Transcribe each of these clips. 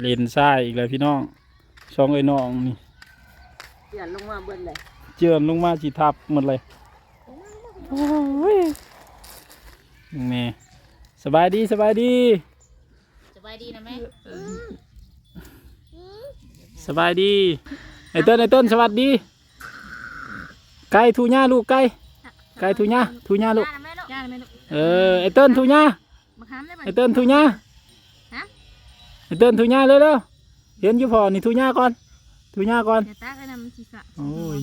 เลนซ้ายอีกแล้วพี่น้องช่องไอ้น้องนี่เสียนลงมาเบิ่นเลยเจือนลงมาสิทับหมดเลยโอ้ยแม่สบายดีสบายดี สบายดีนะแม่สบายดีไอ้เต้นไอ้เต้นสวัสดีไก่ทูญ่าลูกไก่ไก่ทูญ่าทูญ่าลูกย่านะแม่ลูกย่านะแม่ลูกเออไอ้เต้นทูญ่ามาค้ามได้ไหมไอ้เต้นทูญ่าฮะไอ้ เต้นทูญ่าเร็วเร็วๆเห็นอยู่พอนี่ทูญ่าก่อนทูญ่าก่อนเดี๋ยวตาก็นำศีรษะโอ้ย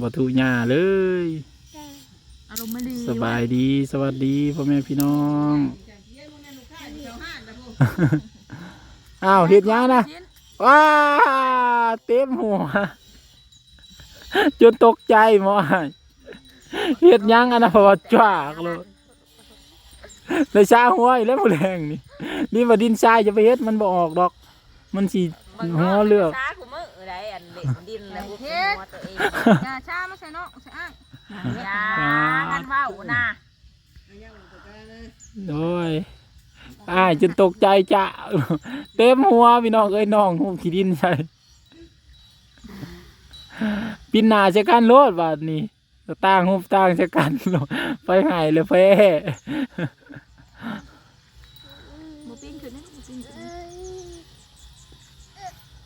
บ่ทูญ่าเลยอารมณ์ไม่ดีสบายดีสวัสดีพ่อแม่พี่น้องอ้าวเห็ดหยังนะว้าเต็มหัวจนตกใจหมอเห็ดหยังอันนั้นเพราะว่าจ้ากเลย เลยชาหัวอีกแล้วผู้แรงนี่นี่ว่าดินทรายจะไปเฮ็ดมันบ่ออกดอก มันสิหัวเลือกช้ากูมือได้อันเด็กดินแล้วกูเป็นหัวตัวเองอย่าช้าไม่ใช่เนาะใช่อ้างอย่าทันว่าอูนะโอ้ยอ้ายจนตกใจจะเต็มหัวพี่น้องเอ้ยน้องหูขี้ดินใช่ปินหนาจะกันโลดบาดนี้ต่างหูต่างจะกันโลดไปหายเลยแพ้ บูปิ้งขึ้นนี่บูปิ้งขึ้น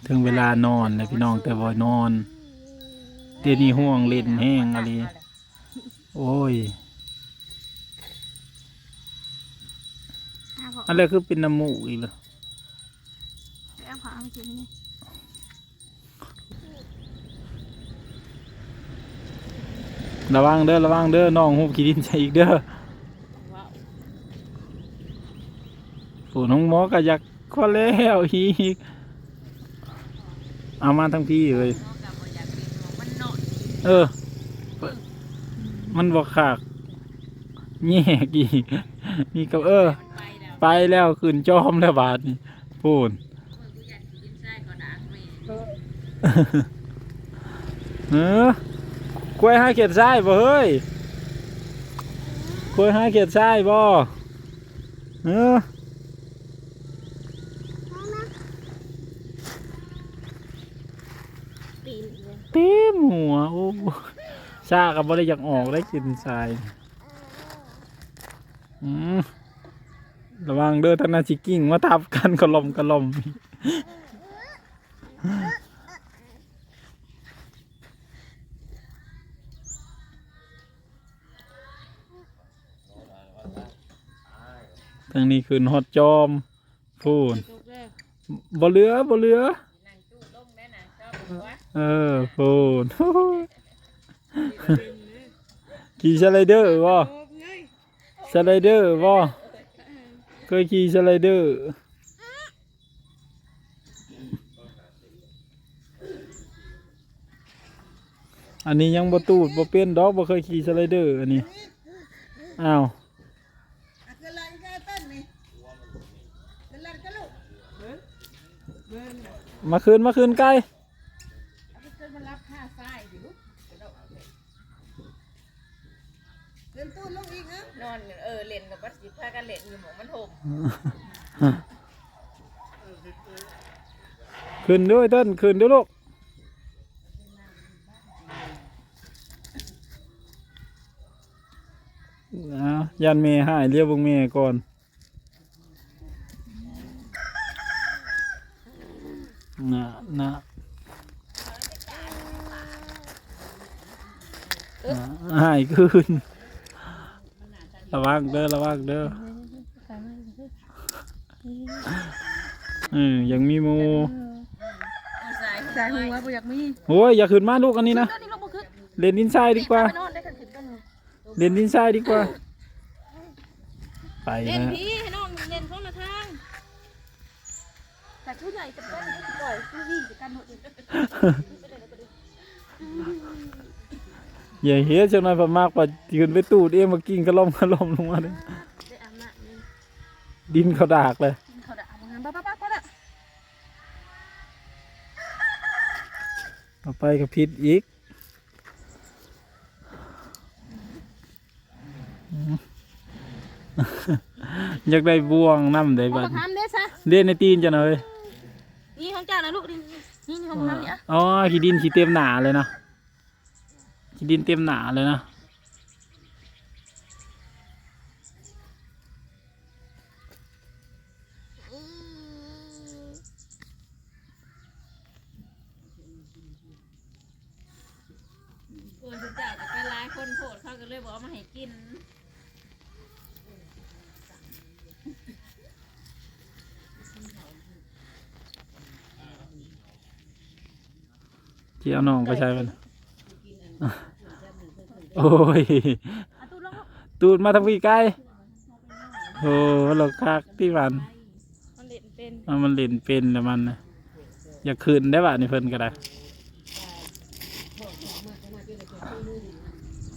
ถึงเวลานอนแล้วพี่น้องแต่บ่นอน เดี๋ยวนี้ห่วงเล่นแห้งอะไรโอ้ยอะไรคือเป็นน้ำมูกอีกเหรอระวังเด้อระวังเด้อน้องหูขี้ดินใส่อีกเด้อผู้น้องหมอก็อยากข้อแล้วอีก เอามาทั้งพี่เลยมันนอนเออ มันบอกขากแยกอีกนี่ก็เออไปแล้วไปแล้วขึ้นจอมแล้วบาทนี่พูนกูอยากกินไส้ก็ด่างไปเออกล้วยห้าเขียดไส้บ่เฮ้ยกล้วยห้าเขียดไส้บ่เออ ปีนเลยเต็มหัวโอ้ซากับบ่ได้อยากออกได้กินทรายอืมระวังเด้อท่านนาจิกิ้งมาทับกันกระลมกระลมทางนี้ขึ้นฮอดจอมพูนบ่เหลือบ่เหลือ นั่งตู้ลงแม่น่ะชอบหัว เออพูนขี่สไลเดอร์บ่สไลเดอร์บ่เคยขี่สไลเดอร์อันนี้ยังบ่ตูดบ่เป็นดอกบ่เคยขี่สไลเดอร์อันนี้อ้าวมาคืนมาคืนไกล นตู้ลงอีกนะนอนเออเล่นกับวัดสิพากันเล่นอยู่หมองมันถมคืนด้วยต้นคืนด้วยลูกเอายันเมย์หายเรียกบุงเมย์ก่อนนะนะอ่าหายคืน ระวังเด้อระวังเด้อเออยังมีหมูใส่ใส่หัวบ่อยากมีโอ้ยอย่าขึ้นมาลูกอันนี้นะก็นี่ลงบ่ขึ้นเล่นดินทรายดีกว่า ไปนอนได้กันขึ้นกันเลยเล่นดินทรายดีกว่าไปเล่นนะพี่ให้น้องเล่นเข้ามาทางแต่ชุดใหญ่จะเป็นปล่อยผู้วิ่งจะกันหมด อย่าเฮ็ดจังหน่อยพอมากกว่ายืนไปตูดเองมากินกระล่อมกระล่อมลงมาเลยได้อาบน้ำนี่ดินเขาดากเลยเขาด่าบ่งานป้าป้าป้าป้าด่าต่อไปก็ผิดอีกอืม อยากได้บ่วงน้ำได้เอาบัดมาทำได้ซะเล่นในตีนจ้ะเนยนี่ของเจ้านะลูกนี่นี่นี่ของทำเนี่ยอ๋อขี้ดินขี้เต็มหนาเลยนะขี้ ดินเต็มหนาเลยนะควรจะจ่ายแต่เป็นหลายคนโผดเขาก็เลยบอกเอามาให้กิน ที่เอาน้องไปใช้มัน โอ้ยเอาตู้ลงลูกตูดมาทางพี่ไกลโอ้เราคักที่มันมันเล่นเป็นมันมันเล่นเป็นแต่มันนะอยากคืนได้ป่ะนี่เพิ่นก็ได้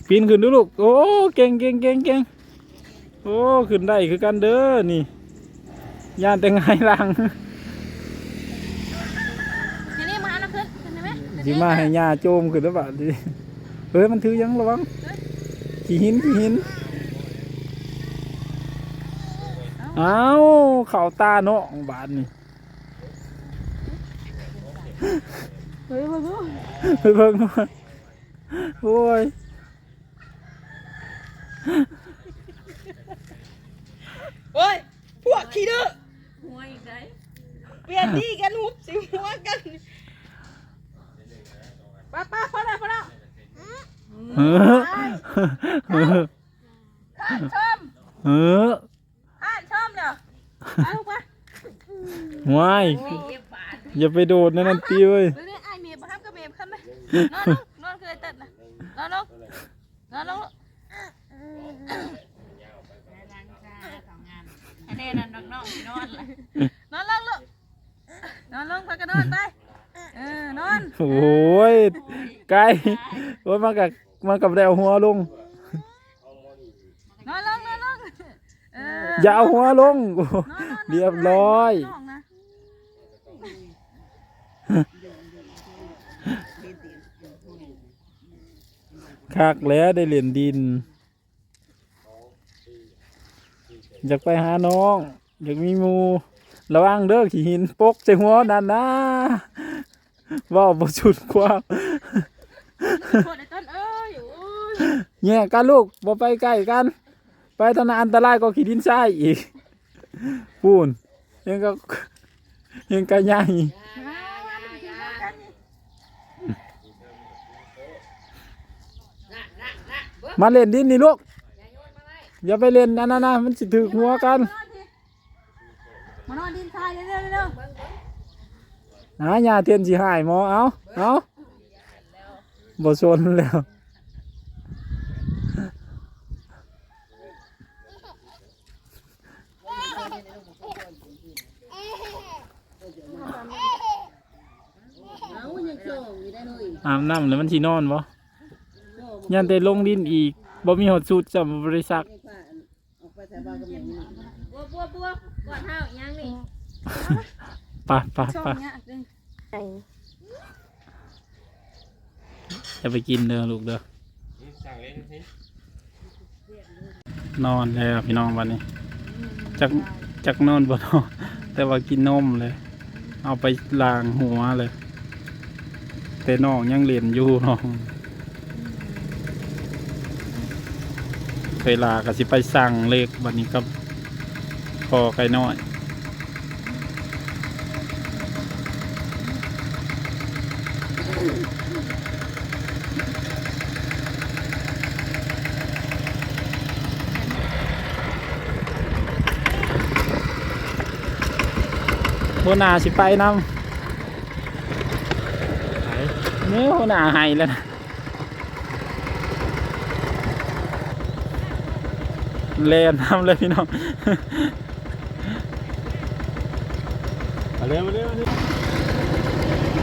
ปีนขึ้นดูลูก โอ้ เก่งเก่งเก่งเก่งโอ้ ขึ้นได้คือกันเด้อ นี่ย่านแต่ไงายหลังนี่นี่มาเอาน้ำขึ้นขึ้นได้ไหมสิมาให้ยาโจมขึ้นได้ป่ะดิ เฮ้ยมันถือยังระวังขี้หินขี้หินเอ้าเข่าตาเนาะบาดนี่เฮ้ยมาดูไปเบิ่งหน่อยโอ้ยโอ้ยพวกขี้ดื้อหัวอีกได้เปลี่ยนที่กันหุบสิหัวกันป้าป้าพอแล้วพอแล้ว เออเออข้านชมเออข้านชมเนาะเอาลูกมาวายเย็บบาทอย่าไปโดดนะนันตีเว้ยเฮ้ยนี่ไอ้เมียบ้ามกับเมียขึ้นไหมนอนลงนอนคยเต้นนะนอนลงนอนลงแน่นอนนี้นั่นน้องนอนเลยนอนลงลูกนอนลงไปกันนอนไปเออนอนโอ้ยไกลโอ้ยมากับ มากับแดวหัวลง นอนลงนอนลงเอออย่าเอาหัวลงโอ้นอนนอนนอนเรียบร้อยนอนนะคักแล้วได้เหรียญดิน อยากไปหาน้อง อยากมีหมูระวังเด้อขี้หินปกใส่หัวนั่นนะเว่าบ่สุดความ โคตรไอ้ต้นเอ้ยโอ้ย แย่กันลูกบ่ไปใกล้กัน ไปทางนั้นอันตรายก็ขี้ดินทรายอีกปูนยังก็ยังก็ใหญ่มาเล่นดินนี่ลูก อย่าไปเล่นอันนั้นนะมันสิถึกหัวกันมานอนดินทรายเร็วเร็วเร็วหาญาเทียนสิหายหมอเอาเอาบ่ชนแล้ว เอายังโชง อยู่ได้เลยอาบน้ำแล้วมันสินอนบ่ยันแต่ลงดินอีกบ่มีหดสูตรจำบริษัทออกไปแต่บ้านกับแม่นี่บัวบัวบัวก่อนเท้ายังนี่ไปไปช่องไปเนี้ยดึงจะไปกินเด้อลูกเด้อนอนแล้วพี่น้องวันนี้จักจักนอนบ่นอนแต่ว่ากินนมเลย เอาไปล้างหัวเลย แต่น้องยังเรียนอยู่น้องเคยลาก็สิไปสั่งเลขวันนี้กับพอไก่น้อยหัวหน้าสิไปน้ำเนี่ยหัวหน้าให้แล้วนะเล่นนำเลยพี่น้องมาเร็วมาเร็วมาเร็ว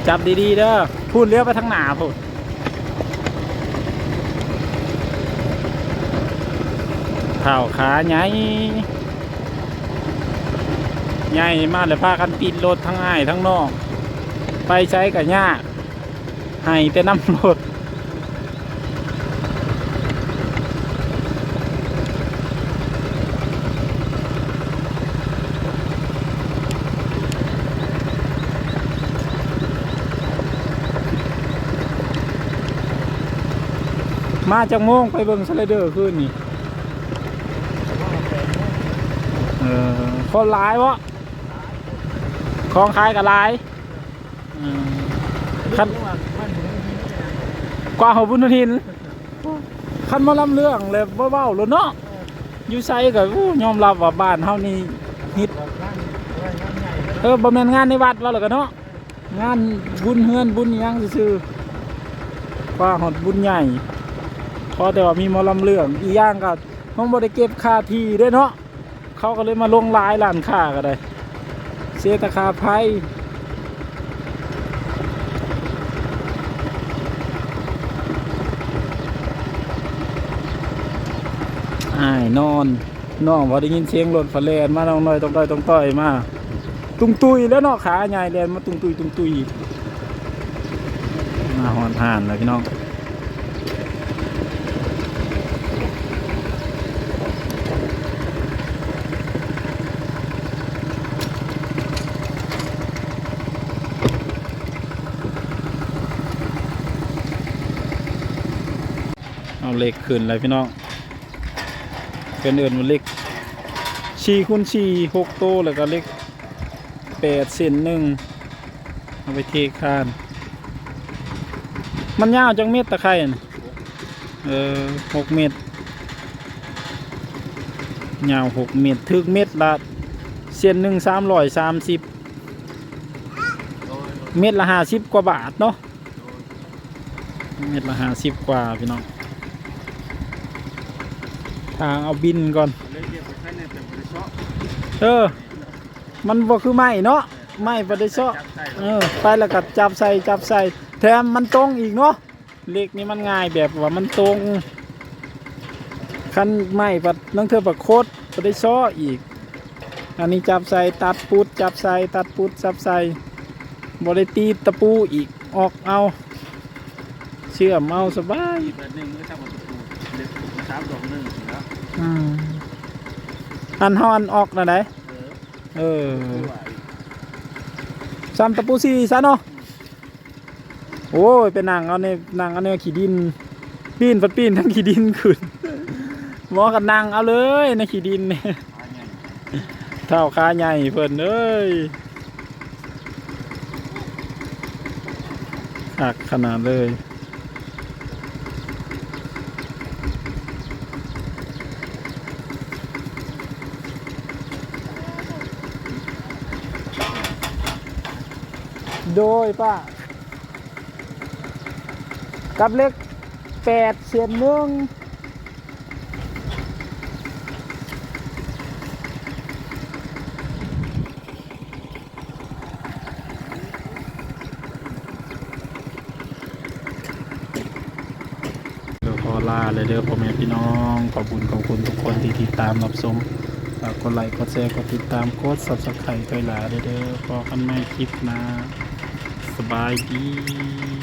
จับดีๆเด้อพูดเลี้ยวไปทางหน้าพูดข่าวขาใหญ่ใหญ่มากเลยพากันปิดรถทั้งอ้ายทั้งนอก ไปใช้กับยาก ให้แต่น้ำรถมาจากโมงไปบิ่งสไลเดอร์ขึ้นนี่เออคนร้ายวะคลองคล้ายกับร้ายอืม คันกว่าหัวบุญทินคันมาลำเรื่องเลยเบาๆแล้วเนาะอยู่ไซก็อู้ยอมรับว่าบ้านเฮานี่ฮิตเออบ่แม่นงานในวัดว่าแล้วก็เนาะงานบุญเฮือนบุญยังซื่อๆว่าฮอดบุญใหญ่พอแต่ว่ามีมอลำเรื่องอีย่างก็ห้องบริเก็บค่าที่ด้วยเนาะเขาก็เลยมาลงลายร้านค้าก็ได้เสียตะคาไพ่ อ้ายนอนน้องพอได้ยินเสียงรถฝาแลนมาน้องน้อยต้องต้อยต้องต้อยมาตุงตุยแล้วเนาะขาใหญ่แลนมาตุงตุยตุงตุยมาหอนห่านเลยพี่น้องเอาเหล็กขึ้นเลยพี่น้อง เป็นเอื่นมันเล็กชีคูณชีหกโตแล้วก็เล็กแปดเซนหนึ่งเอาไปเทคาน มันยาวจังเม็ดตะไคร่นะเออหกเม็ดยาวหกเม็ดถึกเม็ดละเส้นหนึ่งสามร้อยสามสิบเม็ดละห้าสิบกว่าบาทเนาะเม็ดละห้าสิบกว่าพี่น้อง ทางเอาบินก่อน เออ มันบ่คือไม้เนาะไม้บ่ได้เซาะเออไปแล้วก็จับใส่จับใส่ แถมมันตรงอีกเนาะเหล็กนี่มันง่ายแบบว่ามันตรงคันไม้ปัดนังเธอปัดโคตรบ่ได้เซาะอีก อันนี้จับใส่ตัดปุดจับใส่ตัดปุดจับใส่บ่ได้ตีตะปูอีกออกเอา เชื่อมเอาสบาย แบบนึงก็ทำมาตุกเด็กสามดอกหนึ่งแล้วอืมอันเฮาอันออกนะไดเออซ้ำตะปูซีซะเนาะโอ้ยเป็นนางเอาในนางเอาในขี้ดิน ปีนฟัดปีนทั้งขี้ดินขึ้นหมอกับนางเอาเลยในขี้ดินเนี่ยเท่าขาใหญ่เพิ่นเอ้ยหักขนาดเลย โดยป้ากับเลขแปดเสียนหนึ่งเดี๋ยวขอลาเลยเด้อพ่อแม่พี่น้อง ขอบคุณขอบคุณทุกคนที่ติดตามรับชมฝากกดไลค์กดแชร์กดติดตามกด subscribe ไปหลาเด้อเด้อพอกันใหม่คลิปนะ สบายดี